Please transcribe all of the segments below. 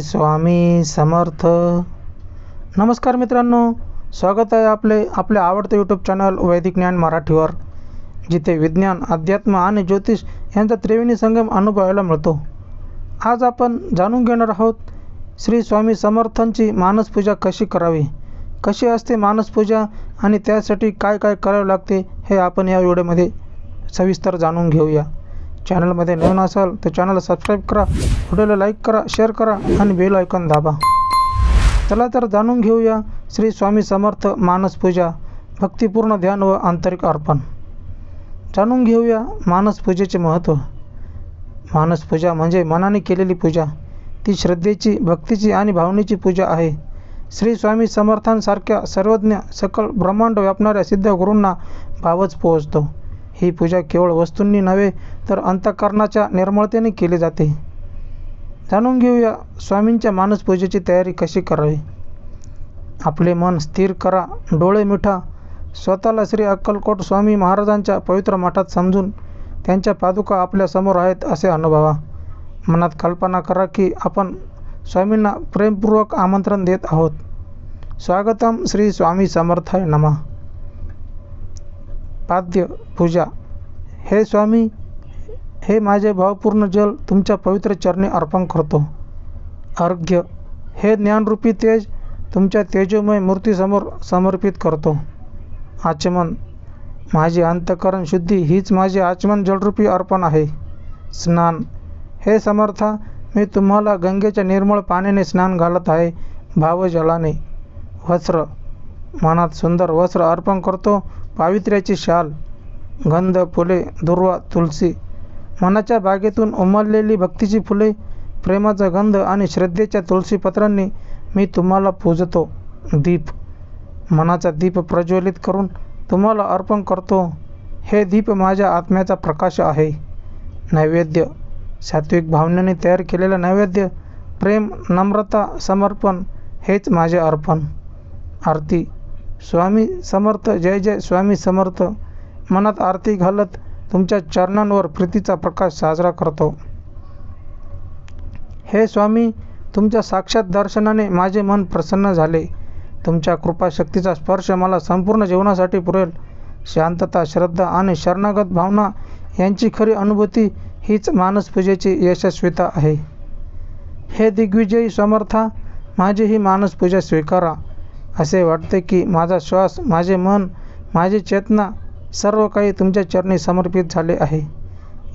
स्वामी समर्थ. नमस्कार मित्रांनो स्वागत आहे आपले आपले आवडते यूट्यूब चॅनल वैदिक ज्ञान मराठीवर जिथे विज्ञान अध्यात्म आणि ज्योतिष यांचा त्रिवेणी संगम अनुभवायला मिळतो. आज आपण जाणून घेणार आहोत श्री स्वामी समर्थांची मानसपूजा कशी करावी कशी असते मानसपूजा आणि त्यासाठी काय काय करावे लागते हे आपण या व्हिडिओमध्ये सविस्तर जाणून घेऊया. चॅनलमध्ये नवीन असाल तर चॅनलला सबस्क्राईब करा व्हिडिओला लाईक करा शेअर करा आणि बेल आयकॉन दाबा. चला तर जाणून घेऊया श्री स्वामी समर्थ मानसपूजा भक्तिपूर्ण ध्यान व आंतरिक अर्पण. जाणून घेऊया मानसपूजेचे महत्त्व मानसपूजा म्हणजे मनाने केलेली पूजा. ती श्रद्धेची भक्तीची आणि भावनेची पूजा आहे. श्री स्वामी समर्थांसारख्या सर्वज्ञ सकल ब्रह्मांड व्यापणाऱ्या सिद्ध गुरूंना भावच पोहोचतो. ही पूजा केवळ वस्तूंनी नव्हे तर अंतःकरणाच्या निर्मळतेने केली जाते. जाणून घेऊया स्वामींच्या मानसपूजेची तयारी कशी करावी. आपले मन स्थिर करा डोळे मिठा. स्वतःला श्री अक्कलकोट स्वामी महाराजांच्या पवित्र मठात समजून त्यांच्या पादुका आपल्यासमोर आहेत असे अनुभवा. मनात कल्पना करा की आपण स्वामींना प्रेमपूर्वक आमंत्रण देत आहोत. स्वागतम श्री स्वामी समर्थाय नमा. पाद्य पूजा. हे स्वामी हे माझे भावपूर्ण जल तुमच्या पवित्र चरणी अर्पण करतो. अर्घ्य. हे ज्ञानरूपी तेज तुमच्या तेजोमय मूर्तीसमोर समर्पित करतो. आचमन. माझी अंतकरण शुद्धी हीच माझे आचमन जलरूपी अर्पण आहे. स्नान. हे समर्था मी तुम्हाला गंगेच्या निर्मळ पाण्याने स्नान घालत आहे भावजलाने. वस्त्र. मनात सुंदर वस्त्र अर्पण करतो पावित्र्याची शाल गंध फुले दुर्वा तुलसी मनाच्या बागेतून उमललेली भक्तीची फुले प्रेमाचा गंध आणि श्रद्धेच्या तुळशीपत्रांनी मी तुम्हाला पूजतो. दीप. मनाचा दीप प्रज्वलित करून तुम्हाला अर्पण करतो. हे दीप माझ्या आत्म्याचा प्रकाश आहे. नैवेद्य. सात्विक भावनेने तयार केलेलं नैवेद्य प्रेम नम्रता समर्पण हेच माझे अर्पण. आरती. स्वामी समर्थ जय जय स्वामी समर्थ. मनात आरती घालत तुमच्या चरणांवर प्रीतीचा प्रकाश साजरा करतो. हे स्वामी तुमच्या साक्षात दर्शनाने माझे मन प्रसन्न झाले. तुमच्या कृपाशक्तीचा स्पर्श मला संपूर्ण जीवनासाठी पुरेल. शांतता श्रद्धा आणि शरणागत भावना यांची खरी अनुभूती हीच मानसपूजेची यशस्वीता आहे. हे दिग्विजयी समर्था माझी ही मानसपूजा स्वीकारा. असे वाटते की माझा श्वास माझे मन माझी चेतना सर्व काही तुमच्या चरणी समर्पित झाले आहे.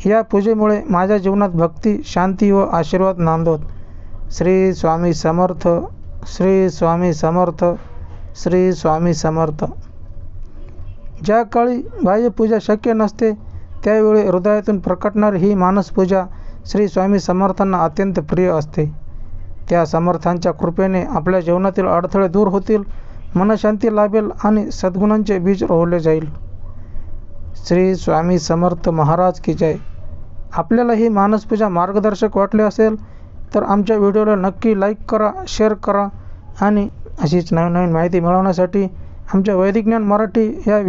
या पूजेमुळे माझ्या जीवनात भक्ती शांती व आशीर्वाद नांदोत. श्री स्वामी समर्थ श्री स्वामी समर्थ श्री स्वामी समर्थ. ज्या काळी बाह्यपूजा शक्य नसते त्यावेळी हृदयातून प्रकटणारी ही मानसपूजा श्री स्वामी समर्थांना अत्यंत प्रिय असते. त्या समर्थांच्या कृपेने आपल्या जीवनातील अडथळे दूर होतील मनशांती लाभेल आणि सद्गुणांचे बीज रोवले जाईल. श्री स्वामी समर्थ महाराज की जय. आपल्याला ही मानसपूजा मार्गदर्शक वाटले असेल तर आमच्या व्हिडिओला नक्की लाईक करा शेअर करा आणि अशीच नवीन नवीन माहिती मिळवण्यासाठी आमच्या वैदिक ज्ञान मराठी या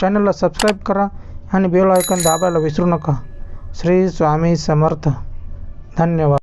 चॅनलला सबस्क्राईब करा आणि बेल आयकॉन दाबायला विसरू नका. श्री स्वामी समर्थ. धन्यवाद.